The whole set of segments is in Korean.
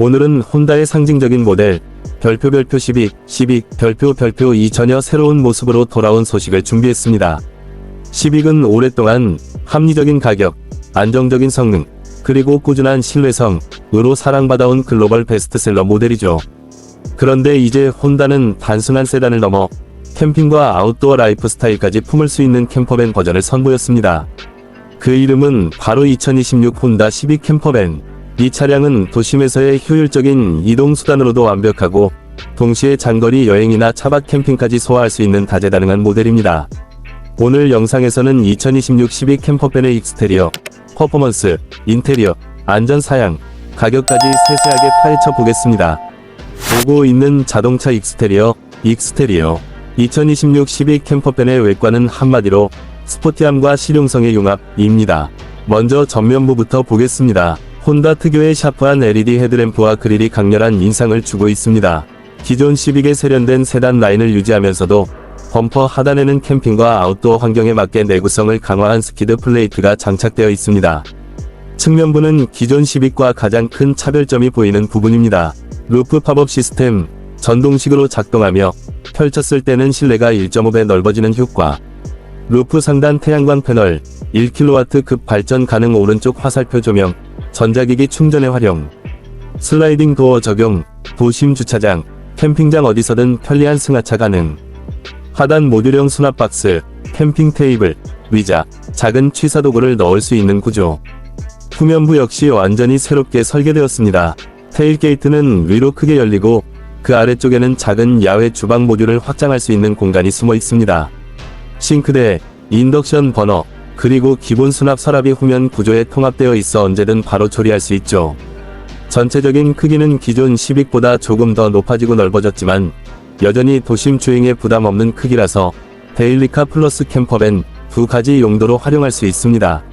오늘은 혼다의 상징적인 모델 별표 별표 12, 12 별표 별표 이 전혀 새로운 모습으로 돌아온 소식을 준비했습니다. 시빅은 오랫동안 합리적인 가격, 안정적인 성능, 그리고 꾸준한 신뢰성으로 사랑받아온 글로벌 베스트셀러 모델이죠. 그런데 이제 혼다는 단순한 세단을 넘어 캠핑과 아웃도어 라이프 스타일까지 품을 수 있는 캠퍼밴 버전을 선보였습니다. 그 이름은 바로 2026 혼다 시빅 캠퍼밴. 이 차량은 도심에서의 효율적인 이동 수단으로도 완벽하고 동시에 장거리 여행이나 차박 캠핑까지 소화할 수 있는 다재다능한 모델입니다. 오늘 영상에서는 2026 시빅 캠퍼밴의 익스테리어, 퍼포먼스, 인테리어, 안전 사양, 가격까지 세세하게 파헤쳐 보겠습니다. 보고 있는 자동차 익스테리어, 익스테리어. 2026 시빅 캠퍼밴의 외관은 한마디로 스포티함과 실용성의 융합입니다. 먼저 전면부부터 보겠습니다. 혼다 특유의 샤프한 LED 헤드램프와 그릴이 강렬한 인상을 주고 있습니다. 기존 시빅의 세련된 세단 라인을 유지하면서도 범퍼 하단에는 캠핑과 아웃도어 환경에 맞게 내구성을 강화한 스키드 플레이트가 장착되어 있습니다. 측면부는 기존 시빅과 가장 큰 차별점이 보이는 부분입니다. 루프 팝업 시스템, 전동식으로 작동하며 펼쳤을 때는 실내가 1.5배 넓어지는 효과. 루프 상단 태양광 패널, 1kW 급 발전 가능 오른쪽 화살표 조명, 전자기기 충전에 활용. 슬라이딩 도어 적용, 도심 주차장, 캠핑장 어디서든 편리한 승하차 가능. 하단 모듈형 수납 박스, 캠핑 테이블, 의자, 작은 취사 도구를 넣을 수 있는 구조. 후면부 역시 완전히 새롭게 설계되었습니다. 테일 게이트는 위로 크게 열리고 그 아래쪽에는 작은 야외 주방 모듈을 확장할 수 있는 공간이 숨어 있습니다. 싱크대, 인덕션 버너, 그리고 기본 수납 서랍이 후면 구조에 통합되어 있어 언제든 바로 조리할 수 있죠. 전체적인 크기는 기존 시빅보다 조금 더 높아지고 넓어졌지만 여전히 도심 주행에 부담 없는 크기라서 데일리카 플러스 캠퍼밴 두 가지 용도로 활용할 수 있습니다.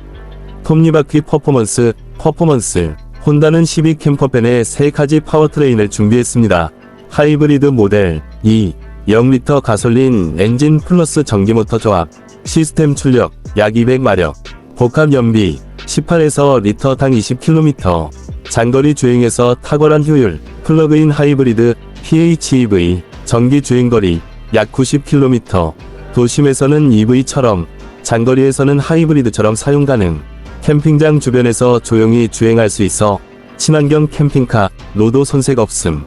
톱니바퀴 퍼포먼스, 퍼포먼스. 혼다는 시빅 캠퍼밴에 세 가지 파워트레인을 준비했습니다. 하이브리드 모델 2, 0리터 가솔린 엔진 플러스 전기모터 조합, 시스템 출력 약 200마력, 복합 연비 18에서 리터당 20km, 장거리 주행에서 탁월한 효율, 플러그인 하이브리드 PHEV, 전기 주행거리 약 90km, 도심에서는 EV처럼, 장거리에서는 하이브리드처럼 사용 가능, 캠핑장 주변에서 조용히 주행할 수 있어 친환경 캠핑카, 로도 손색 없음.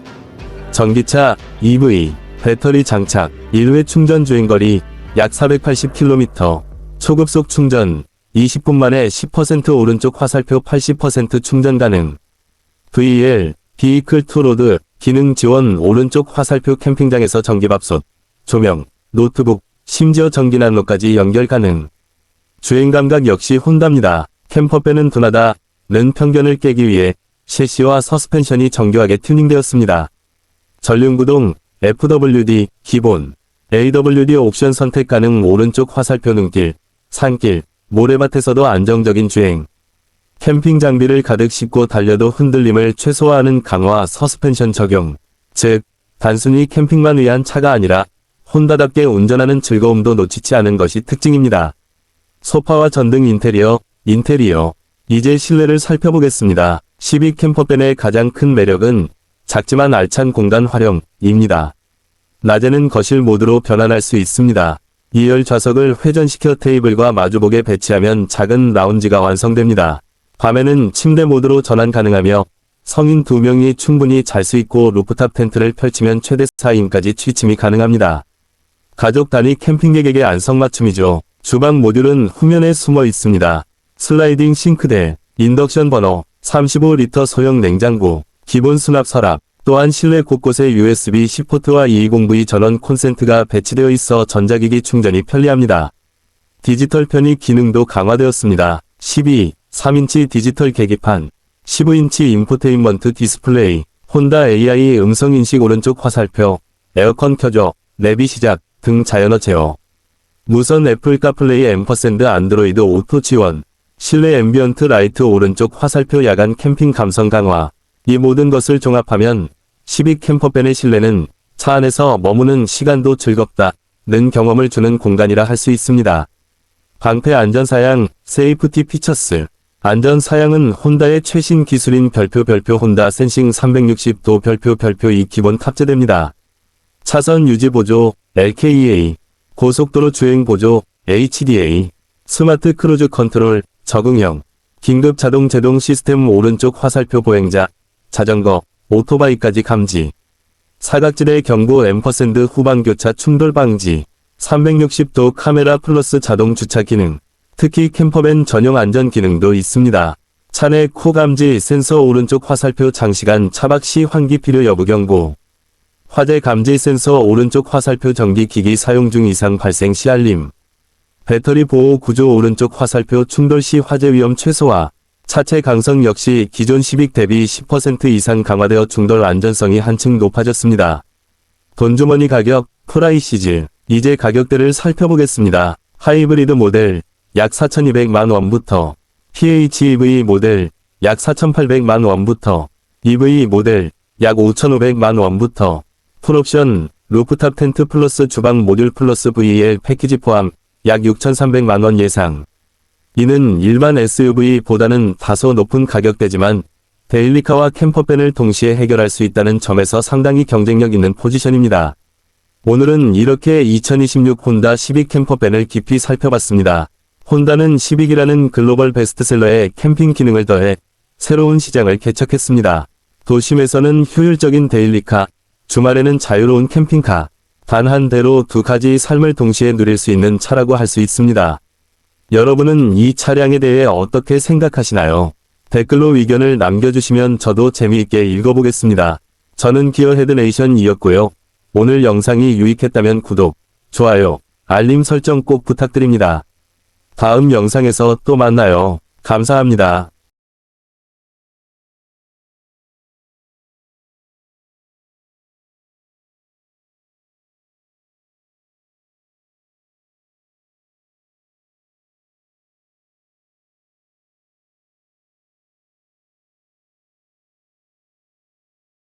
전기차, EV, 배터리 장착, 1회 충전 주행거리, 약 480km, 초급속 충전, 20분 만에 10% 오른쪽 화살표 80% 충전 가능. VL, 비이클 투로드, 기능 지원 오른쪽 화살표 캠핑장에서 전기밥솥, 조명, 노트북, 심지어 전기난로까지 연결 가능. 주행 감각 역시 혼답니다. 캠퍼밴은 둔하다, 는 편견을 깨기 위해 셰시와 서스펜션이 정교하게 튜닝되었습니다. 전륜구동, FWD, 기본, AWD 옵션 선택 가능 오른쪽 화살표 눈길, 산길, 모래밭에서도 안정적인 주행. 캠핑 장비를 가득 싣고 달려도 흔들림을 최소화하는 강화 서스펜션 적용. 즉, 단순히 캠핑만 위한 차가 아니라 혼다답게 운전하는 즐거움도 놓치지 않은 것이 특징입니다. 소파와 전등 인테리어, 인테리어. 이제 실내를 살펴보겠습니다. 12 캠퍼밴의 가장 큰 매력은 작지만 알찬 공간 활용입니다. 낮에는 거실 모드로 변환할 수 있습니다. 2열 좌석을 회전시켜 테이블과 마주보게 배치하면 작은 라운지가 완성됩니다. 밤에는 침대 모드로 전환 가능하며 성인 2명이 충분히 잘 수 있고 루프탑 텐트를 펼치면 최대 4인까지 취침이 가능합니다. 가족 단위 캠핑객에게 안성맞춤이죠. 주방 모듈은 후면에 숨어 있습니다. 슬라이딩 싱크대, 인덕션 버너, 35리터 소형 냉장고, 기본 수납 서랍, 또한 실내 곳곳에 USB-C 포트와 220V 전원 콘센트가 배치되어 있어 전자기기 충전이 편리합니다. 디지털 편의 기능도 강화되었습니다. 12, 3인치 디지털 계기판, 15인치 인포테인먼트 디스플레이, 혼다 AI 음성인식 오른쪽 화살표, 에어컨 켜줘, 내비 시작 등 자연어 제어. 무선 애플 카플레이 앰퍼샌드 안드로이드 오토 지원, 실내 앰비언트 라이트 오른쪽 화살표 야간 캠핑 감성 강화. 이 모든 것을 종합하면 12 캠퍼밴의 실내는 차 안에서 머무는 시간도 즐겁다. 는 경험을 주는 공간이라 할 수 있습니다. 방패 안전사양, 세이프티 피처스. 안전 사양은 혼다의 최신 기술인 별표 별표 혼다 센싱 360도 별표 별표 2 기본 탑재됩니다. 차선 유지 보조 LKEA, 고속도로 주행 보조 HDA, 스마트 크루즈 컨트롤 적응형, 긴급 자동 제동 시스템 오른쪽 화살표 보행자, 자전거, 오토바이까지 감지. 사각지대 경고 앰퍼샌드 후방 교차 충돌 방지. 360도 카메라 플러스 자동 주차 기능. 특히 캠퍼밴 전용 안전 기능도 있습니다. 차내 코 감지 센서 오른쪽 화살표 장시간 차박 시 환기 필요 여부 경고. 화재 감지 센서 오른쪽 화살표 전기 기기 사용 중 이상 발생 시 알림. 배터리 보호 구조 오른쪽 화살표 충돌 시 화재 위험 최소화. 차체 강성 역시 기존 시빅 대비 10% 이상 강화되어 충돌 안전성이 한층 높아졌습니다. 돈주머니 가격, 프라이 시즈. 이제 가격대를 살펴보겠습니다. 하이브리드 모델, 약 4,200만 원부터, PHEV 모델, 약 4,800만 원부터, EV 모델, 약 5,500만 원부터, 풀옵션, 루프탑 텐트 플러스 주방 모듈 플러스 VL 패키지 포함, 약 6,300만 원 예상. 이는 일반 SUV보다는 다소 높은 가격대지만 데일리카와 캠퍼밴을 동시에 해결할 수 있다는 점에서 상당히 경쟁력 있는 포지션입니다. 오늘은 이렇게 2026 혼다 시빅 캠퍼밴을 깊이 살펴봤습니다. 혼다는 시빅이라는 글로벌 베스트셀러에 캠핑 기능을 더해 새로운 시장을 개척했습니다. 도심에서는 효율적인 데일리카, 주말에는 자유로운 캠핑카, 단 한 대로 두 가지 삶을 동시에 누릴 수 있는 차라고 할 수 있습니다. 여러분은 이 차량에 대해 어떻게 생각하시나요? 댓글로 의견을 남겨주시면 저도 재미있게 읽어보겠습니다. 저는 기어 헤드네이션이었고요. 오늘 영상이 유익했다면 구독, 좋아요, 알림 설정 꼭 부탁드립니다. 다음 영상에서 또 만나요. 감사합니다.